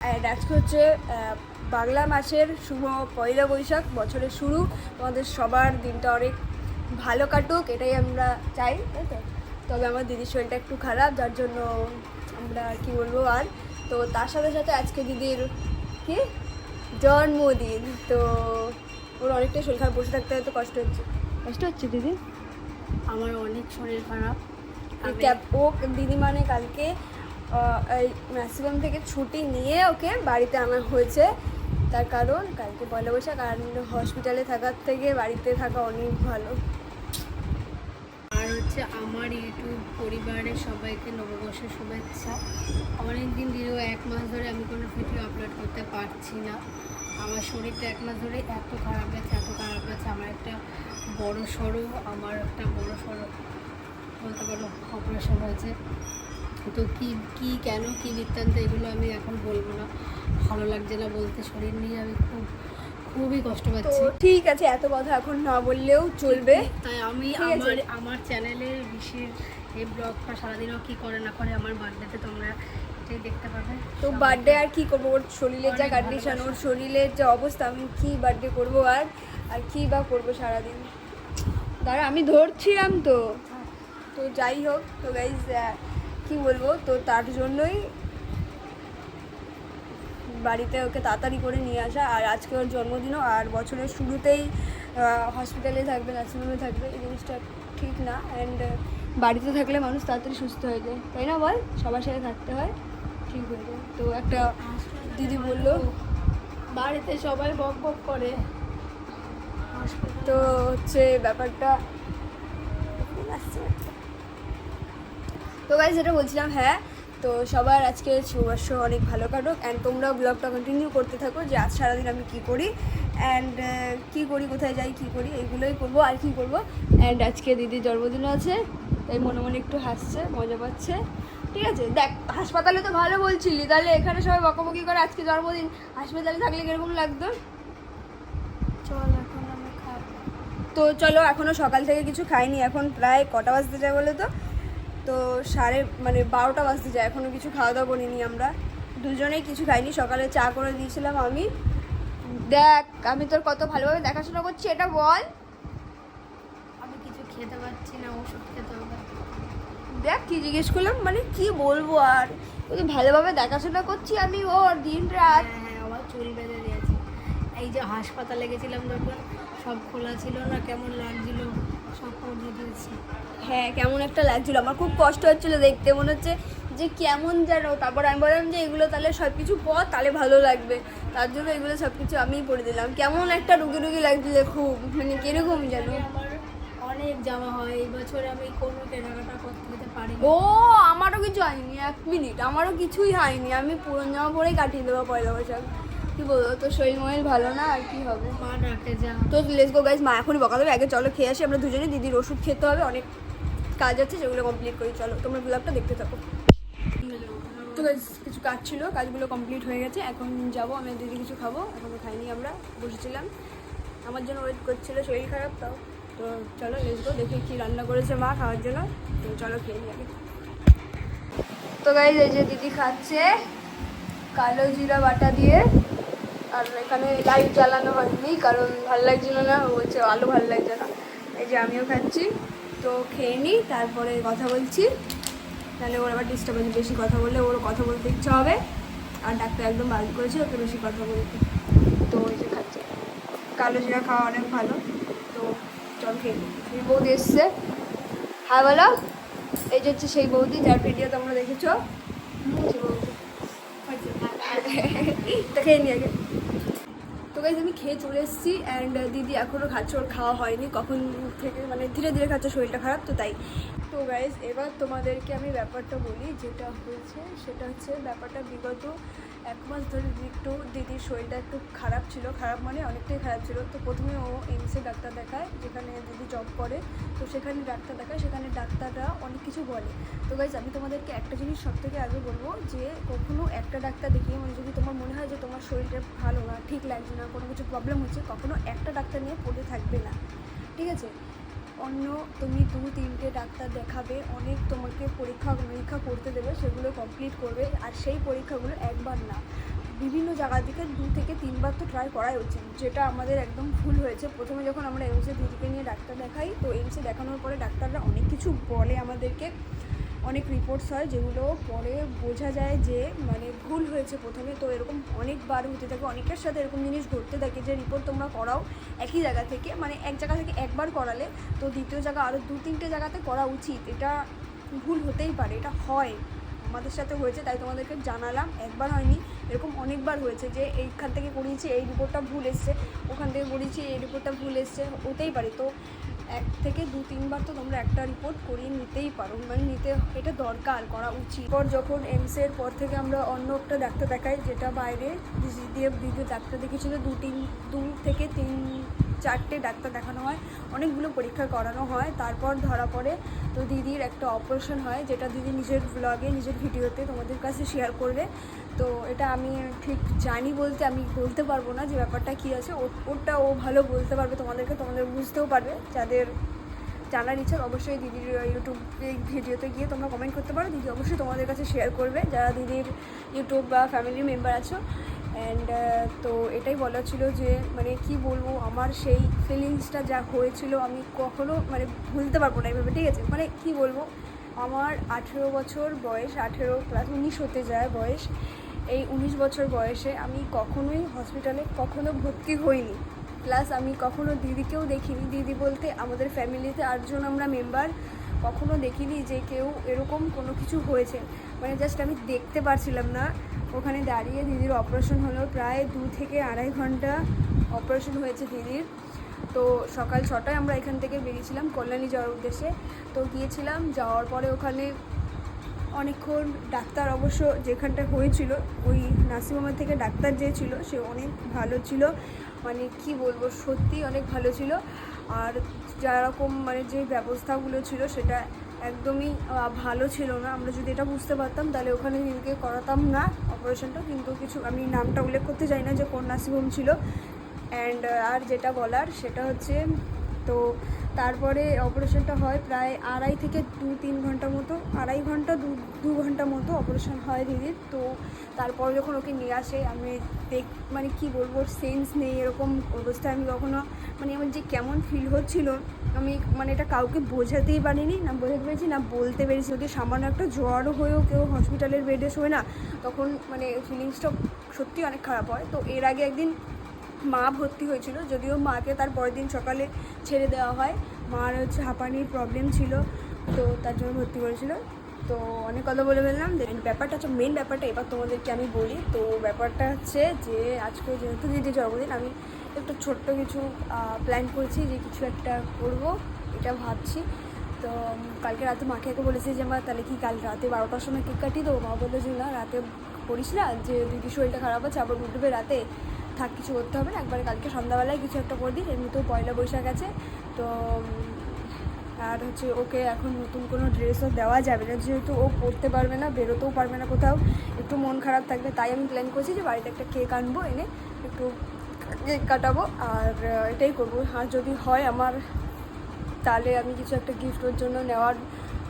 And আজকে হচ্ছে বাংলা মাসের শুভ পয়লা বৈশাখ বছরের শুরু। আমাদের সবার দিনটা অনেক ভালো কাটুক এটাই আমরা চাই তাই তো? তবে আমার দিদির শরীরটা একটু খারাপ যার জন্য আমরা কি বলব আর। তো তার সাথে সাথে আজকে দিদির কি? জন্মদিন। তো ওর অনেকটাই শরীর খারাপ বসে থাকতে হয়তো কষ্ট হচ্ছে। কষ্ট হচ্ছে দিদি? আমার অনেক শরীর খারাপ। ও দিদি মানে কালকে ম্যাক্সিমাম থেকে ছুটি নিয়ে ওকে বাড়িতে আনা হয়েছে। তার কারণ কালকে পয়লা বৈশাখ আর হসপিটালে থাকার থেকে বাড়িতে থাকা অনেক ভালো। আর হচ্ছে আমার ইউটিউব পরিবারের সবাইকে নববর্ষের শুভেচ্ছা। অনেক দিন দীর্ঘ এক মাস ধরে আমি কোনো ভিডিও আপলোড করতে পারছি না। আমার শরীরটা এক মাস ধরে এত খারাপ গেছে এত খারাপ গেছে আমার একটা বড় সড়ো, আমার একটা বড় সড়ো বলতে পারো অপারেশন হয়েছে। তো কি কি কেন কি বৃত্তান্ত এগুলো আমি এখন বলব না। ভালো লাগছে না বলতে শরীর নিয়ে আমি খুব খুবই কষ্ট পাচ্ছি। ঠিক আছে এত কথা এখন না বললেও চলবে। তাই আমি আমার আমার চ্যানেলে বিশেষ এই ব্লগটা সারাদিনও কি করে না করে আমার বার্থডেতে তোমরা এটাই দেখতে পাবে। তো বার্থডে আর কি করব? ওর শরীরের যা কন্ডিশন ওর শরীরের যা অবস্থা আমি কি বার্থডে করব আর আর কি বা করব সারাদিন? দাঁড়া আমি ধরছিলাম তো। তো যাই হোক তো গাইজ কি বলব? তো তার জন্যই বাড়িতে ওকে তাড়াতাড়ি করে নিয়ে আসা। আর আজকে ওর জন্মদিনও, আর বছরের শুরুতেই হসপিটালে থাকবে নার্সিংহোমে থাকবে, এই জিনিসটা ঠিক না। অ্যান্ড বাড়িতে থাকলে মানুষ তাড়াতাড়ি সুস্থ হয়ে যায়। তাই না বল? সবার সাথে থাকতে হয়, ঠিক হয়ে যায়। তো একটা দিদি বলল, বাড়িতে সবাই বক বক করে। তো হচ্ছে ব্যাপারটা তো গাইজ যেটা বলছিলাম হ্যাঁ তো সবার আজকে শুভবর্ষ অনেক ভালো কাটুক অ্যান্ড তোমরাও ব্লগটা কন্টিনিউ করতে থাকো যে আজ সারাদিন আমি কী করি অ্যান্ড কী করি কোথায় যাই কী করি এগুলোই করব আর কী করব অ্যান্ড আজকে দিদির জন্মদিনও আছে তাই মনে মনে একটু হাসছে মজা পাচ্ছে ঠিক আছে? দেখ হাসপাতালে তো ভালো বলছিলি তাহলে এখানে সবাই বকাবকি করে আজকে জন্মদিন হাসপাতালে থাকলে কীরকম লাগতো? চল এখন আমি খাব। তো চলো এখনও সকাল থেকে কিছু খাইনি এখন প্রায় কটা বাজতে যায় বলো তো? তো সাড়ে মানে বারোটা বাজতে যায় এখনও কিছু খাওয়া দাওয়া করিনি আমরা। দুজনেই কিছু খাইনি সকালে চা করে দিয়েছিলাম আমি। দেখ আমি তোর কত ভালোভাবে দেখাশোনা করছি এটা বল। আমি কিছু খেতে পারছি না ওষুধ খেতে হবে। দেখ কি জিজ্ঞেস করলাম মানে কি বলব আর? ও তো ভালোভাবে দেখাশোনা করছি আমি ওর দিন রাত। হ্যাঁ হ্যাঁ আমার চুরি বেঁধে দিয়েছে। এই যে হাসপাতালে গেছিলাম যখন সব খোলা ছিল না কেমন লাগছিল। দিয়েছি। হ্যাঁ কেমন একটা লাগছিল। আমার খুব কষ্ট হচ্ছিল দেখতে। মনে হচ্ছে যে কেমন যেন। তারপর আমি বললাম যে এগুলো তাহলে সব কিছু পর তাহলে ভালো লাগবে। তার জন্য এগুলো সব কিছু আমিই পরে দিলাম। কেমন একটা রুগী রুগী লাগছিল খুব। মানে কীরকম যেন। আমার অনেক জামা হয়। এই বছর আমি কোনো কেনাকাটা করতে পারি ও আমারও কিছু হয়নি। এক মিনিট। আমারও কিছুই হয়নি। আমি পুরনো জামা পরেই কাটিয়ে দেবো পয়লা বৈশাখ। কি বলব তো শরীর মরির ভালো না? আর কি হবে? মা ডাকে যা। তো লেস গো গাইজ মা এখনই বকা দেবে। আগে চলো খেয়ে আসি আমরা দুজনে। দিদির ওষুধ খেতে হবে অনেক কাজ আছে সেগুলো কমপ্লিট করি। চলো তোমরা ব্লগটা দেখতে থাকো। তো কিছু কাজ ছিল কাজগুলো কমপ্লিট হয়ে গেছে। এখন যাব আমি দিদি কিছু খাব। এখনও খাইনি আমরা বসেছিলাম। আমার জন্য ওয়েট করছিল শরীর খারাপ তাও। তো চলো লেসগো দেখি কি রান্না করেছে মা খাওয়ার জন্য। তো চলো খেয়ে নিই আগে। তো গাইজ এই যে দিদি খাচ্ছে কালো জিরা বাটা দিয়ে। আর এখানে লাইট জ্বালানো হয়নি, কারণ ভালো লাগছিল না বলছে আলো ভালো লাগছে না। এই যে আমিও খাচ্ছি, তো খেয়ে নিই তারপরে কথা বলছি। তাহলে ওর আবার ডিস্টার্ব হচ্ছে বেশি কথা বললে, ওর কথা বলতে ইচ্ছা হবে। আর ডাক্তার একদম বারণ করেছে ওকে বেশি কথা বলতে। তো ওই যে খাচ্ছে। কালো জিরা খাওয়া অনেক ভালো, তো চল খেয়ে নিই। বৌদি এসছে। হ্যাঁ বলো। এই যে হচ্ছে সেই বৌদি, যার ভিডিও তোমরা দেখেছ। সেই বৌদি। তো খেয়ে নি আগে। গাইজ আমি খেয়ে চলে এসেছি অ্যান্ড দিদি এখনও খাচ্ছে খাওয়া হয়নি। কখন থেকে মানে ধীরে ধীরে খাচ্ছে, শরীরটা খারাপ, তো তাই। তো গাইজ এবার তোমাদেরকে আমি ব্যাপারটা বলি, যেটা হয়েছে, সেটা হচ্ছে ব্যাপারটা বিগত এক মাস ধরে একটু দিদির শরীরটা একটু খারাপ ছিল, খারাপ মানে অনেকটাই খারাপ ছিল। তো প্রথমে ও এইমসে ডাক্তার দেখায়, যেখানে দিদি জব করে। তো সেখানে ডাক্তার দেখায়, সেখানে ডাক্তাররা অনেক কিছু বলে। তো গাইজ আমি তোমাদেরকে একটা জিনিস সব থেকে আগে বলব যে, কখনো একটা ডাক্তার দেখিয়ে মানে যদি তোমার মনে হয় যে তোমার শরীরটা ভালো না, ঠিক লাগছে না, কোনো কিছু প্রবলেম হচ্ছে, কখনো একটা ডাক্তার নিয়ে পড়ে থাকবে না। ঠিক আছে? অন্য তুমি দু তিনটে ডাক্তার দেখাবে, অনেক তোমাকে পরীক্ষা, নিরীক্ষা করতে দেবে, সেগুলো কমপ্লিট করবে, আর সেই পরীক্ষাগুলো একবার না। বিভিন্ন জায়গা থেকে দু থেকে তিনবার তো ট্রাই করাই উচিত, যেটা আমাদের একদম ভুল হয়েছে। প্রথমে যখন আমরা এমসে দিদিকে নিয়ে ডাক্তার দেখাই, তো এমসে দেখানোর পরে ডাক্তাররা অনেক কিছু বলে আমাদেরকে। অনেক রিপোর্টস হয় যেগুলো পরে বোঝা যায় যে মানে ভুল হয়েছে প্রথমে। তো এরকম অনেকবার হতে থাকে, অনেকের সাথে এরকম জিনিস ঘটতে থাকে যে রিপোর্ট তোমরা করাও একই জায়গা থেকে মানে এক জায়গা থেকে একবার করালে, তো দ্বিতীয় জায়গা আরও দু তিনটে জায়গাতে করা উচিত। এটা ভুল হতেই পারে, এটা হয়। আমাদের সাথে হয়েছে, তাই তোমাদেরকে জানালাম, একবার হয়নি। এরকম অনেকবার হয়েছে যে এইখান থেকে করিয়েছি, এই রিপোর্টটা ভুল এসছে, ওখান থেকে করিয়েছি, এই রিপোর্টটা ভুল এসছে, হতেই পারে। তো এক থেকে দু তিনবার তো তোমরা একটা রিপোর্ট করিয়ে নিতেই পারো। মানে নিতে, এটা দরকার, করা উচিত। পর যখন এমসের পর থেকে আমরা অন্য একটা ডাক্তার দেখাই, যেটা বাইরে দিয়ে দ্বিতীয় ডাক্তার দেখিয়েছিল, দু তিন, দু থেকে তিন চারটে ডাক্তার দেখানো হয়, অনেকগুলো পরীক্ষা করানো হয়, তারপর ধরা পড়ে তো দিদির একটা অপারেশন হয়, যেটা দিদি নিজের ব্লগে নিজের ভিডিওতে তোমাদের কাছে শেয়ার করবে। তো এটা আমি ঠিক জানি বলতে আমি বলতে পারব না যে ব্যাপারটা কী আছে ওটা ও ভালো বলতে পারবে তোমাদেরকে, তোমাদের বুঝতেও পারবে। যাদের জানার ইচ্ছা, অবশ্যই দিদির ইউটিউব ভিডিওতে গিয়ে তোমরা কমেন্ট করতে পারো। দিদি অবশ্যই তোমাদের কাছে শেয়ার করবে, যারা দিদির ইউটিউব বা ফ্যামিলি মেম্বার আছো। অ্যান্ড তো এটাই বলা ছিল যে মানে কি বলব, আমার সেই ফিলিংসটা যা হয়েছিল আমি কখনো মানে ভুলতে পারব না এভাবে ঠিক আছে? মানে কি বলব, আমার আঠেরো বছর বয়স, আঠেরো প্লাস উনিশ হতে যায় বয়স, এই উনিশ বছর বয়সে আমি কখনোই হসপিটালে কখনো ভর্তি হইনি। প্লাস আমি কখনো দিদিকেও দেখিনি। দিদি বলতে আমাদের ফ্যামিলিতে আটজন আমরা মেম্বার কখনো দেখিনি যে কেউ এরকম কোনো কিছু হয়েছে। মানে জাস্ট আমি দেখতে পারছিলাম না। ওখানে দাঁড়িয়ে দিদির অপারেশন হলো। প্রায় দু থেকে আড়াই ঘণ্টা অপারেশন হয়েছে দিদির। তো সকাল ছটায় আমরা এখান থেকে বেরিয়েছিলাম কল্যাণী যাওয়ার উদ্দেশ্যে। তো গিয়েছিলাম, যাওয়ার পরে ওখানে অনেকক্ষণ ডাক্তার অবশ্য যেখানটা হয়েছিল, ওই নার্সিংহোমের থেকে ডাক্তার যে ছিল, সে অনেক ভালো ছিল। মানে কি বলব, সত্যি অনেক ভালো ছিল। আর যেরকম মানে যে ব্যবস্থাগুলো ছিল সেটা একদমই ভালো ছিল না। আমরা যদি এটা বুঝতে পারতাম, তাহলে ওখানে নীলকে করাতাম না অপারেশনটা কিন্তু কিছু, আমি নামটা উল্লেখ করতে চাই না যে কোন নার্সিংহোম ছিল। অ্যান্ড আর যেটা বলার সেটা হচ্ছে, তো তারপরে অপারেশনটা হয় প্রায় আড়াই থেকে দু তিন ঘণ্টা মতো, আড়াই ঘণ্টা দু দু ঘণ্টা মতো অপারেশন হয় দিদির। তো তারপরে যখন ওকে নিয়ে আসে, আমি দেখ মানে কি বলব, সেন্স নেই এরকম অবস্থায় আমি কখনো মানে আমার যে কেমন ফিল হচ্ছিল, আমি মানে এটা কাউকে বোঝাতেই পারিনি, না বোঝাতে পেরেছি, না বলতে পেরেছি। যদি সামান্য একটা জ্বরও হয়েও কেউ হসপিটালের বেডে শোয় না, তখন মানে ফিলিংসটা সত্যি অনেক খারাপ হয়। তো এর আগে একদিন মা ভর্তি হয়েছিল, যদিও মাকে তার পরের দিন সকালে ছেড়ে দেওয়া হয়। মার হচ্ছে হাঁপানির প্রবলেম ছিল, তো তার জন্য ভর্তি করেছিল। তো অনেক কথা বলে ফেললাম। ব্যাপারটা হচ্ছে মেন ব্যাপারটা এবার তোমাদেরকে আমি বলি। তো ব্যাপারটা হচ্ছে যে, আজকে যেহেতু দিদি জন্মদিন, আমি একটু ছোট্ট কিছু প্ল্যান করেছি যে কিছু একটা করব, এটা ভাবছি। তো কালকে রাতে মাকে একে বলেছি যে, মা, তাহলে কি কাল রাতে বারোটার সময় কেক কাটিয়ে দেবো? মা বলল যে, না, রাতে করিস না, যে দিদির শরীরটা খারাপ আছে, আবার উঠবে রাতে। থাক, কিছু করতে হবে না। একবারে কালকে সন্ধ্যাবেলায় কিছু একটা করে দিই এমনিতেও পয়লা বৈশাখ আছে। তো আর হচ্ছে ওকে এখন নতুন কোনো ড্রেসও দেওয়া যাবে না। যেহেতু ও পরতে পারবে না, বেরোতেও পারবে না কোথাও। একটু মন খারাপ থাকবে, তাই আমি প্ল্যান করছি যে বাড়িতে একটা কেক আনব, এনে একটু কেক কাটাবো। আর এটাই করব। আর যদি হয় আমার, তাহলে আমি কিছু একটা গিফট ওর জন্য নেওয়ার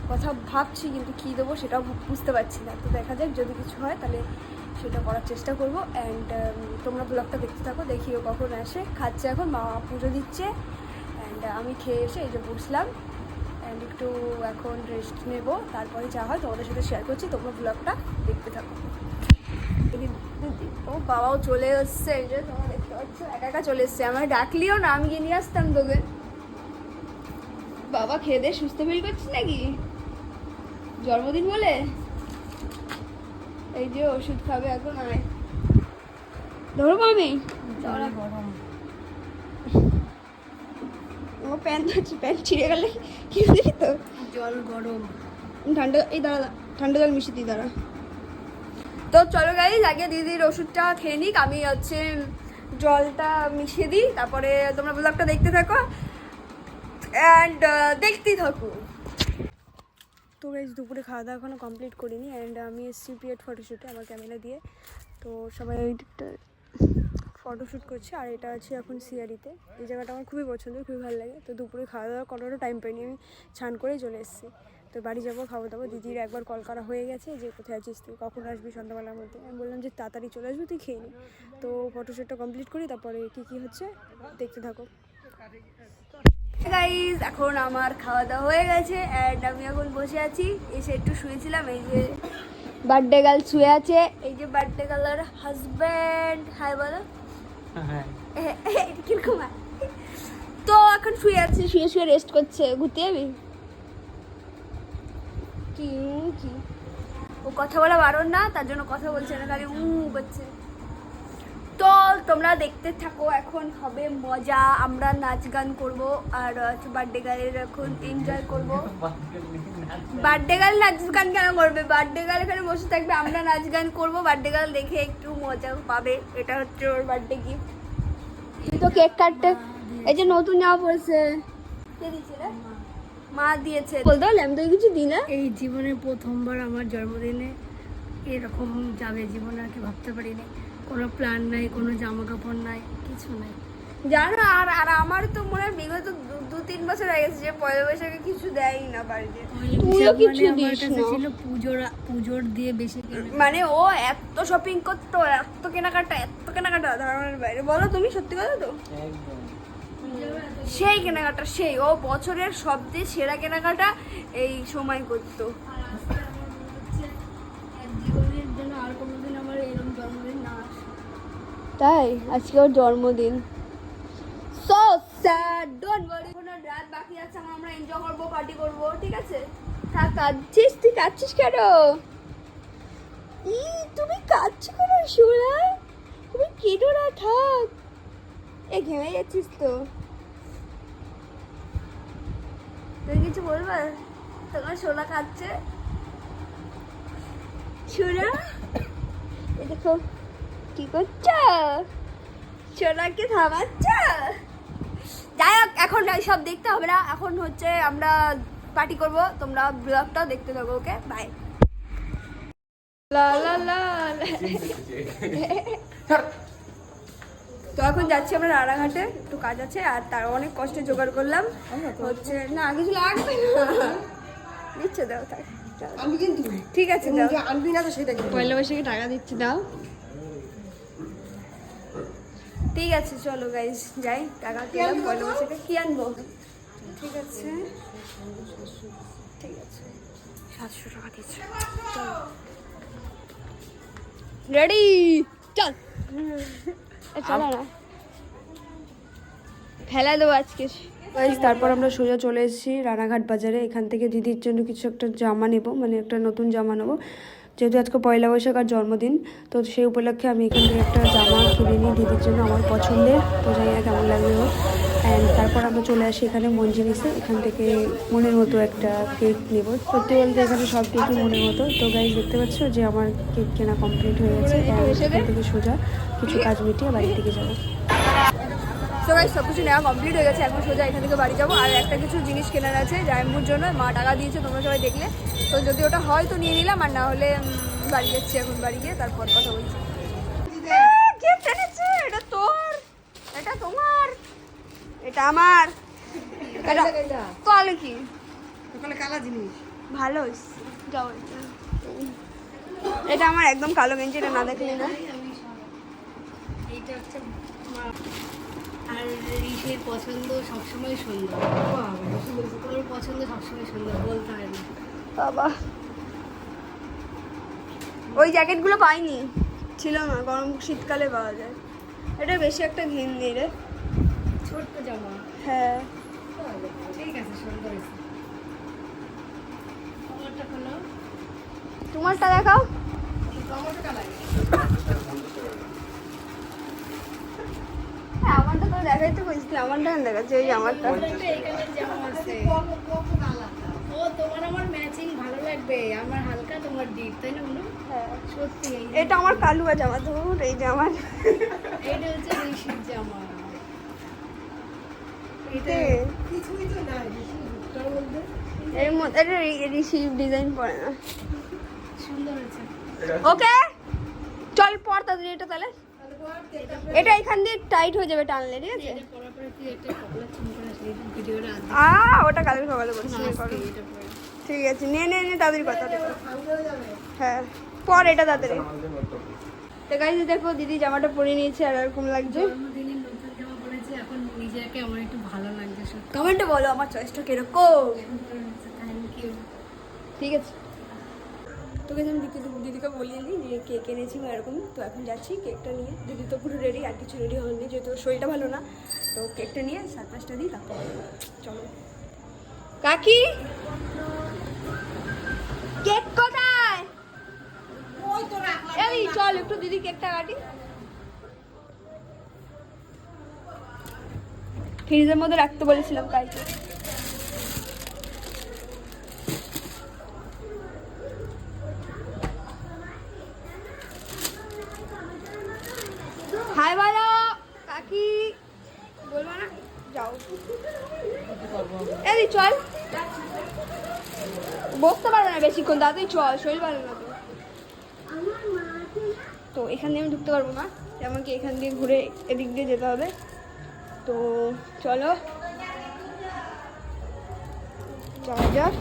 কথা ভাবছি, কিন্তু কী দেবো সেটাও বুঝতে পারছি না। তো দেখা যাক যদি কিছু হয়, তাহলে সেটা করার চেষ্টা করব। অ্যান্ড তোমরা ব্লগটা দেখতে থাকো, দেখিও কখন আসে। খাচ্ছে এখন, মা পুজো দিচ্ছে। অ্যান্ড আমি খেয়ে এসে এই যে বসলাম। অ্যান্ড একটু এখন রেস্ট নেব। তারপরে যা হয় তোমাদের সাথে শেয়ার করছি। তোমরা ব্লগটা দেখতে থাকো। ও বাবাও চলে এসছে। এই যে তোমরা দেখতে পাচ্ছ, একা একা চলে এসছে। আমার ডাকলিও না, আমি গিয়ে নিয়ে আসতাম তোকে। বাবা খেয়ে দিয়ে সুস্থ ফিল করছিস নাকি? জন্মদিন বলে? এই যে ওষুধ খাবে এখন আয়। ধরো জল গরম ও প্যান্ট ধরছি প্যান্ট ছিঁড়ে গেলে কি দিবি তো? জল গরম। ঠান্ডা এই দাঁড়া ঠান্ডা জল মিশিয়ে দিই দাঁড়া। তো চলো গাই আগে দিদির ওষুধটা খেয়ে নিক। আমি হচ্ছে জলটা মিশিয়ে দিই তারপরে তোমরা ব্লগটা দেখতে থাকো। অ্যান্ড দেখতেই থাকো। তো গাইজ দুপুরে খাওয়া দাওয়া এখনও কমপ্লিট করিনি অ্যান্ড আমি এসেছি পিএড ফটোশ্যুটে আমার ক্যামেরা দিয়ে। তো সবাই ওই ফটোশ্যুট করছে আর এটা আছে এখন সিআরিতে এই জায়গাটা আমার খুবই পছন্দ খুবই ভালো লাগে। তো দুপুরে খাওয়া দাওয়া করারও টাইম পাইনি, আমি স্নান করেই চলে এসেছি। তো বাড়ি যাব খাব দাবো দিদির একবার কল করা হয়ে গেছে যে কোথায় আছিস তুই, কখন আসবি সন্ধ্যাবেলার মধ্যে? আমি বললাম যে তাড়াতাড়ি চলে আসবি, তুই খেয়ে নি। তো ফটোশ্যুটটা কমপ্লিট করি, তারপরে কী কী হচ্ছে দেখতে থাকো। গাইজ এখন আমার খাওয়া দাওয়া হয়ে গেছে অ্যান্ড আমি এখন বসে আছি। এসে একটু শুয়েছিলাম এই যে বার্থডে গার্ল শুয়ে আছে এই যে বার্থডে গার্লের হাজব্যান্ড হাই বলো। কীরকম? তো এখন শুয়ে আছে শুয়ে শুয়ে রেস্ট করছে। ঘুরতে যাবি? কি কি? ও কথা বলা বারণ না তার জন্য কথা বলছে না খালি উ করছে। তোমরা দেখতে থাকো, এখন হবে মজা। আমরা নাচ গান করব আর বার্থডে গার্লের এখন এনজয় করব। বার্থডে গার্ল নাচ গান কেন করবে? বার্থডে গার্ল এখানে বসে থাকবে, আমরা নাচ গান করব। বার্থডে গার্ল দেখে একটু মজা পাবে। এটা হচ্ছে ওর বার্থডে গিফট তুই তো কেক কাটতে। এই যে নতুন জামা পড়েছে কে দিয়েছে রে? মা দিয়েছে। বলতে আমি তো কিছু দিই না। এই জীবনে প্রথমবার আমার জন্মদিনে এরকম যাবে জীবনে আর কি ভাবতে পারিনি। কোনো প্ল্যান নাই কোনো জামা কাপড় নাই কিছু নাই। জানো আর আর আমার তো মনে হয় বিগত দু- দু তিন বছর হয়ে গেছে যে পয়লা বৈশাখে কিছু দেয়ই না বাড়িতে। তুইও কিছু দিস না। ছিল পুজোর পুজোর দিয়ে বেশি মানে ও এত শপিং করতো এত কেনাকাটা এত কেনাকাটা ধারণার বাইরে। বলো তুমি সত্যি কথা তো? সেই কেনাকাটা সেই। ও বছরের সবচেয়ে সেরা কেনাকাটা এই সময় করতো। তাই? আজকে ওর জন্মদিন। সো স্যাড ডোন্ট ওয়ারি কোনো রাত বাকি আছে আমরা এনজয় করব পার্টি করব, ঠিক আছে? থাক, কাঁদছিস? তুই কাঁদছিস কেন? ই তুমি কাঁদছো কেন সোনা তুমি কেটো না, থাক। এ, ঘেমে যাচ্ছিস তো। তুই কিছু বলবে? তোমার সোনা কাঁদছে? সোনা এ দেখো। কি করছ? সোনাকে থামাচ্ছ? যাই হোক এখন সব দেখতে হবে না। এখন হচ্ছে আমরা পার্টি করব। তোমরা ব্লগটাও দেখতে থাকো ওকে বাই লা লা লা তো এখন যাচ্ছি আমরা রানাঘাটে। একটু কাজ আছে আর তার অনেক কষ্টে জোগাড় করলাম। হচ্ছে না কিছু লাগবে না। দিচ্ছে দাও তাই আমি কিন্তু। ঠিক আছে দাও। আনবি না তো সেটা পয়লা বৈশাখে টাকা দিচ্ছি দাও। ঠিক আছে চলো গাইজ যাই। বৈশাখে কি আনব ঠিক আছে। ঠিক আছে। সাতশো টাকা দিচ্ছি। রেডি চল। ফেলা দেবো আজকে। গাইজ তারপর আমরা সোজা চলে এসেছি রানাঘাট বাজারে। এখান থেকে দিদির জন্য কিছু একটা জামা নেব মানে একটা নতুন জামা নেব। যেহেতু আজকে পয়লা বৈশাখ আর জন্মদিন, তো সেই উপলক্ষে আমি এখান থেকে একটা জামা কিনে নিই দিদির জন্য আমার পছন্দের। তো জানি না কেমন লাগবে হোক অ্যান্ড তারপর আমরা চলে আসি এখানে মঞ্জিনিসে। এখান থেকে মনের মতো একটা কেক নেব। সত্যি বলতে এখানে সব কেকই মনের মতো। তো গাইজ দেখতে পাচ্ছ যে আমার কেক কেনা কমপ্লিট হয়ে গেছে। এখান থেকে সোজা কিছু কাজ মিটিয়ে বাড়ির দিকে যাব। গাইজ সব কিছু নেওয়া কমপ্লিট হয়ে গেছে এখন সোজা এখান থেকে বাড়ি যাব। আর একটা কিছু জিনিস কেনার আছে জায়ম্বুর জন্য। মা টাকা দিয়েছে তোমরা সবাই দেখলে। তো যদি ওটা হয় তো নিয়ে নিলাম আর না হলে বাড়ি যাচ্ছি এখন বাড়ি গিয়ে তারপর কথা বলছি। এটা তোর। এটা তোমার। এটা আমার। কি? কালা জিনিস। ভালো। যাও এটা। আমার একদম কালো গেঞ্জি এটা না দেখলে না। এইটা হচ্ছে মা- আর ঋষির পছন্দ সবসময় সুন্দর। ওর পছন্দ সবসময় সুন্দর বলতে হয় না। বাবা। ওই জ্যাকেটগুলো পাইনি। ছিল না গরম শীতকালে পাওয়া যায়। এটা বেশি একটা ঘিন নেই রে। ছোট্ট জামা। হ্যাঁ। ঠিক আছে সুন্দর তোমারটা দেখাও। হ্যাঁ আমারটা তো দেখাই তো আমারটা দেখাচ্ছে ওই আমারটা। জামা ও তোমার আমার ম্যাচিং ভালো লাগবে আমার হালকা তোমার ডিপ তাই না হ্যাঁ। সত্যি এটা আমার কালুয়া জামা তো এই হচ্ছে ঋষির জামা। এটা কিছুই তো নাই এর মধ্যে এটা রিসিভ ডিজাইন পড়ে না। সুন্দর হয়েছে। ওকে? চল পর তাড়াতাড়ি এটা তাহলে। এটা এখান দিয়ে টাইট হয়ে যাবে টানলে ঠিক আছে? আ ওটা কালকে সকালে বলছি ঠিক আছে নে নে নে তাড়াতাড়ি কথা হ্যাঁ পর এটা তাড়াতাড়ি। তো গাইজ দেখো দিদি জামাটা পরে নিয়েছে আর এরকম লাগছে। নিজেকে আমার একটু ভালো লাগছে কমেন্টে বলো আমার চয়েসটা কীরকম। থ্যাংক ইউ ঠিক আছে। তোকে আমি দিদি দিদিকে বলিয়ে দিই যে কেক এনেছি বা এরকম তো এখন যাচ্ছি কেকটা নিয়ে। দিদি তো পুরো রেডি আর কিছু রেডি হয়নি যেহেতু শরীরটা ভালো না তো কেকটা নিয়ে সারপ্রাইজটা দিই তারপর চলো। কাকি কেক কোথায়? এই চল একটু দিদি কেকটা কাটি। ফ্রিজের মধ্যে রাখতে বলেছিলাম কালকে হাই বলো কাকি বলব না যাও এই চল। বসতে পারবে না বেশিক্ষণ তাড়াতাড়ি চল শরীর ভালো না তো। তো এখান দিয়ে আমি ঢুকতে পারব না আমাকে এখান দিয়ে ঘুরে এদিক দিয়ে যেতে হবে। তো চলো। যাওয়া যাক।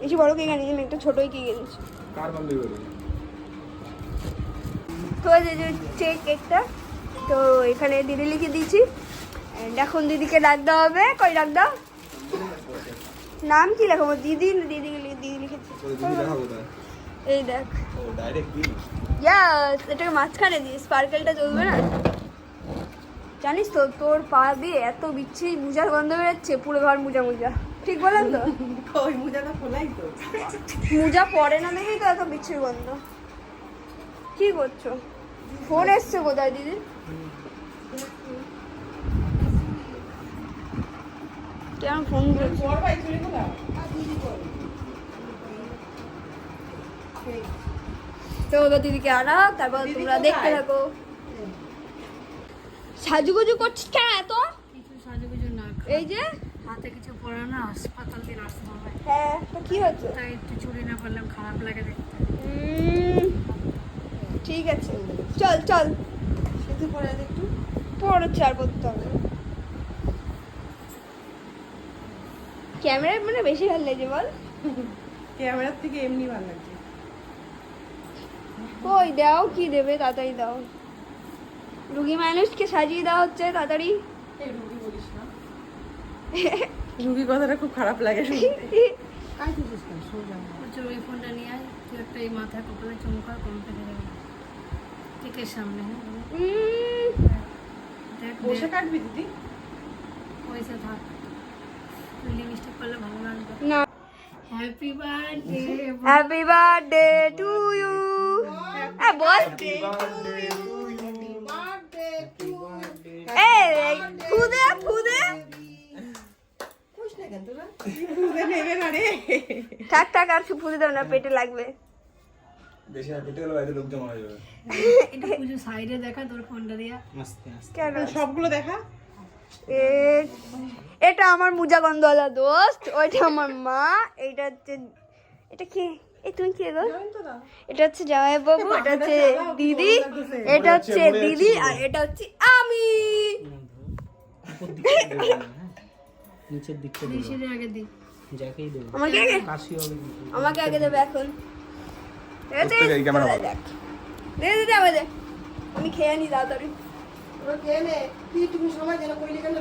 বেশি বড় কেক আনিনি আমি একটা ছোটোই কেক এনেছি তো যে যে কেকটা তো এখানে দিদি লিখে দিয়েছি। এখন দিদিকে ডাক দেওয়া হবে। কই ডাক দাও। নাম কি লেখাবো দিদি না দিদি? লি- দিদি লিখেছি এই দেখ। ইয়াস এটাকে মাঝখানে দিই স্পার্কেলটা চলবে না? জানিস তো তোর পা দিয়ে এত বিচ্ছিরি মুজার গন্ধ বেরোচ্ছে পুরো ঘর মুজা মুজা। ঠিক বললাম তো? ওই মোজাটা খোলাই তো। মুজা পড়ে না দেখেই তো এত বিচ্ছিরি গন্ধ। কি করছ? ফোন এসছে কোথায় দিদি? কেমন ফোন তো ওদের দিদিকে আনা তারপর তোমরা দেখতে থাকো। সাজুগুজু করছিস কেন এত? কিছু সাজুগুজু না এই যে? হাতে কিছু না হাসপাতাল দিয়ে আসতে হবে হ্যাঁ তো কি হচ্ছে? তাই একটু চুরি না করলাম খারাপ লাগে দেখতে। ঠিক আছে। চল চল। সেতু পরে একটু। পরে চার করতে হবে। ক্যামেরায় মানে বেশি ভালো লাগে বল। ক্যামেরার থেকে এমনি ভালো লাগছে। কই দাও কি দেবে তাড়াতাড়ি দাও। রুগী মানুষকে সাজিয়ে দেওয়া হচ্ছে তাড়াতাড়ি। এই রুগী বলিস না। রুগী কথাটা খুব খারাপ লাগে ওই ফোনটা নিয়ে আয় তুই একটা এই মাথায় কপালে চমকা কম পেতে দেবে কেকের সামনে হ্যাঁ? বসে কাটবি দিদি। পয়সা থাক তুই লিপস্টিক করলে ভালো লাগবে না happy birthday happy birthday to you হ্যাঁ বল এই ফুদে ফুদে খুশ না কেন তোরা নেবে না রে থাক থাক আর ফুদে দেবে না পেটে লাগবে। বেশি আর পেটে গেলে বাড়িতে লোক জমা হয়ে যাবে। এটা পুজো সাইডে দেখা তোর ফোনটা দিয়া। কেন? সবগুলো দেখা? এটা আমার মুজা গন্ধওয়ালা দোস্ত ওইটা আমার মা এইটা হচ্ছে এটা কি? এই তুমি কি গো? এটা হচ্ছে জামাই বাবু এটা হচ্ছে দিদি এটা হচ্ছে দিদি আর এটা হচ্ছে আমি। নিচের দিকটা আগে দি যাকেই দেবো আমাকে আগে কাশি হবে আমাকে আগে দেবে এখন এই ক্যামেরা দেখ। দে দে দে দে। আমি খেয়ে নি তাড়াতাড়ি। কে তুমি সময় যেন কইলি কেন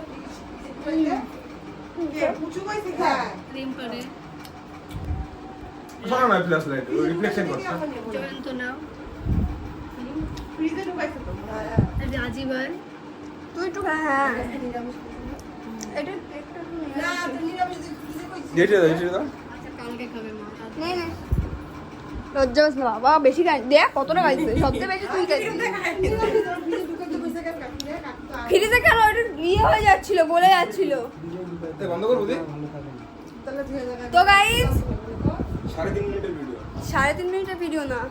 হ্যাঁ আচ্ছা লজ্জা বাবা বেশি দেখ কতটা খাইছে। সবচেয়ে বেশি তুই খাইছিস। ফ্রিজে কেন ওটা ইয়ে হয়ে যাচ্ছিল বলে যাচ্ছিল। তো গাইস সাড়ে তিন মিনিটের ভিডিও সাড়ে তিন মিনিটের ভিডিও না।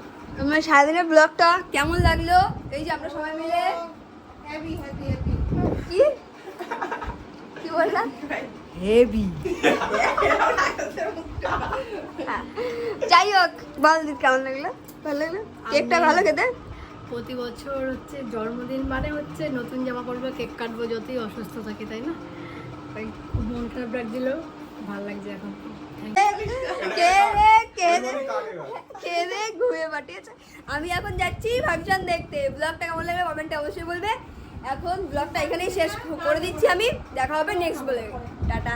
আমার সারাদিনের ব্লগটা কেমন লাগল? এই যে আমরা সবাই মিলে। হ্যাপি হ্যাপি হ্যাপি কি? কি বললাম হেভি যাই হোক বল দিদি কেমন লাগল? ভালো লাগল? কেকটা ভালো খেতে? প্রতি বছর হচ্ছে জন্মদিন মানে হচ্ছে নতুন জামা পরবো কেক কাটবো যতই অসুস্থ থাকি, তাই না? তাই খুব মন খারাপ লাগছিল, ভালো লাগছে এখন। আমি এখন যাচ্ছি ফাংশন দেখতে। ব্লগটা কেমন লাগবে কমেন্টে অবশ্যই বলবে। এখন ব্লগটা এখানেই শেষ করে দিচ্ছি আমি। দেখা হবে নেক্সট ব্লগে টাটা।